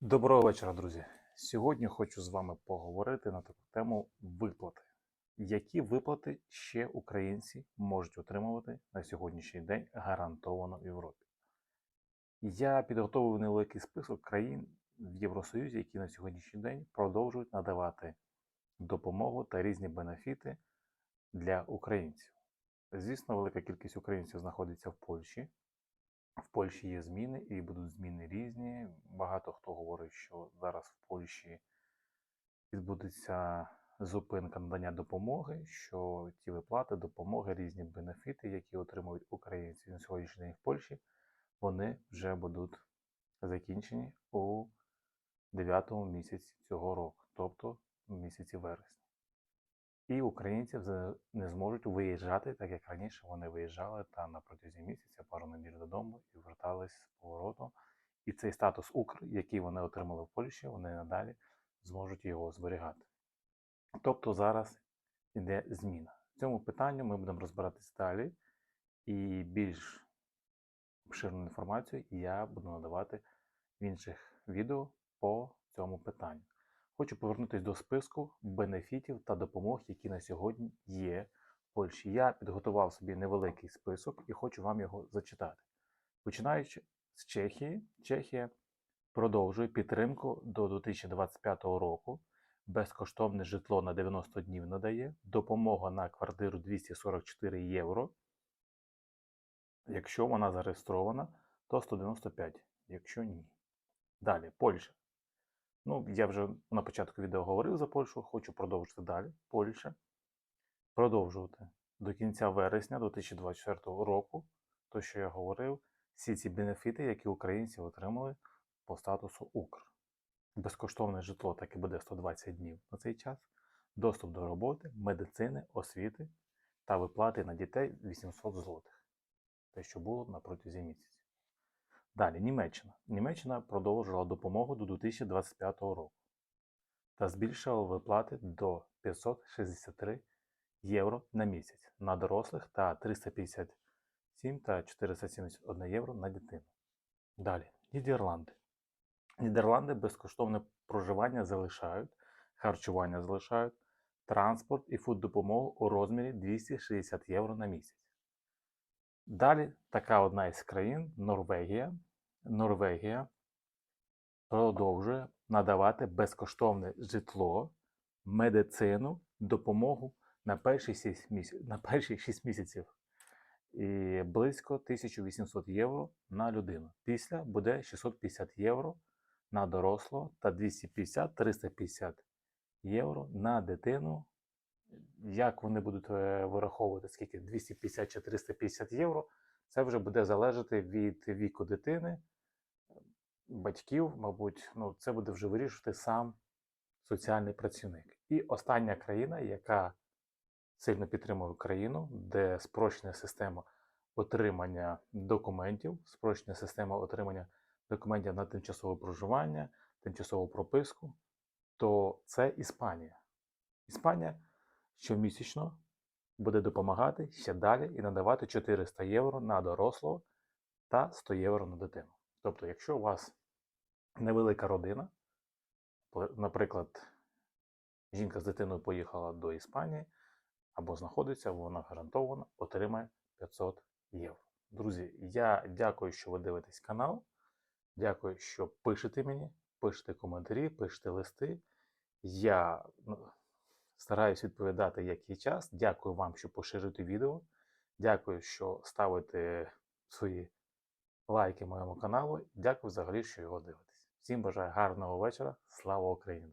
Доброго вечора, друзі. Сьогодні хочу з вами поговорити на таку тему виплати. Які виплати ще українці можуть отримувати на сьогоднішній день гарантовано в Європі? Я підготовив невеликий список країн в Євросоюзі, які на сьогоднішній день продовжують надавати допомогу та різні бенефіти для українців. Звісно, велика кількість українців знаходиться в Польщі. В Польщі є зміни і будуть зміни різні. Багато хто говорить, що зараз в Польщі відбудеться зупинка надання допомоги, що ті виплати, допомоги, різні бенефіти, які отримують українці на сьогоднішній день в Польщі, вони вже будуть закінчені у 9 місяці цього року, тобто в місяці вересня. І українці вже не зможуть виїжджати, так як раніше вони виїжджали та на протязі місяця додому і вертались з повороту. І цей статус Укр, який вони отримали в Польщі, вони надалі зможуть його зберігати. Тобто зараз йде зміна. В цьому питанні ми будемо розбиратись далі, і більш обширну інформацію я буду надавати в інших відео по цьому питанню. Хочу повернутися до списку бенефітів та допомог, які на сьогодні є в Польщі. Я підготував собі невеликий список і хочу вам його зачитати. Починаючи з Чехії, Чехія продовжує підтримку до 2025 року. Безкоштовне житло на 90 днів надає, допомога на квартиру 244 євро. Якщо вона зареєстрована, то 195, якщо ні. Далі, Польща. Ну, я вже на початку відео говорив за Польщу, хочу продовжити далі. Польща. Продовжувати до кінця вересня 2024 року, то, що я говорив, всі ці бенефіти, які українці отримали по статусу Укр. Безкоштовне житло так і буде 120 днів на цей час, доступ до роботи, медицини, освіти та виплати на дітей 800 злотих. Те, що було на протязі місяця. Далі, Німеччина. Німеччина продовжила допомогу до 2025 року та збільшила виплати до 563 євро на місяць на дорослих та 357 та 471 євро на дитину. Далі, Нідерланди. Нідерланди безкоштовне проживання залишають, харчування залишають, транспорт і фуд-допомогу у розмірі 260 євро на місяць. Далі така одна із країн Норвегія. Норвегія продовжує надавати безкоштовне житло, медицину, допомогу на перші 6 місяців, на перші 6 місяців і близько 1800 євро на людину. Після буде 650 євро на дорослого та 250-350 євро на дитину як вони будуть е, вираховувати, скільки 250 чи 350 євро, це вже буде залежати від віку дитини, батьків, мабуть, ну, це буде вже вирішувати сам соціальний працівник. І остання країна, яка сильно підтримує Україну, де спрощена система отримання документів, спрощена система отримання документів на тимчасове проживання, тимчасову прописку, то це Іспанія. Іспанія щомісячно буде допомагати ще далі і надавати 400 євро на дорослого та 100 євро на дитину. Тобто, якщо у вас невелика родина, наприклад, жінка з дитиною поїхала до Іспанії або знаходиться, вона гарантовано отримає 500 євро. Друзі, я дякую, що ви дивитесь канал. Дякую, що пишете мені, пишете коментарі, пишете листи. Я ну, Стараюсь відповідати, як є час. Дякую вам, що поширюєте відео. Дякую, що ставите свої лайки моєму каналу. Дякую взагалі, що його дивитесь. Всім бажаю гарного вечора. Слава Україні!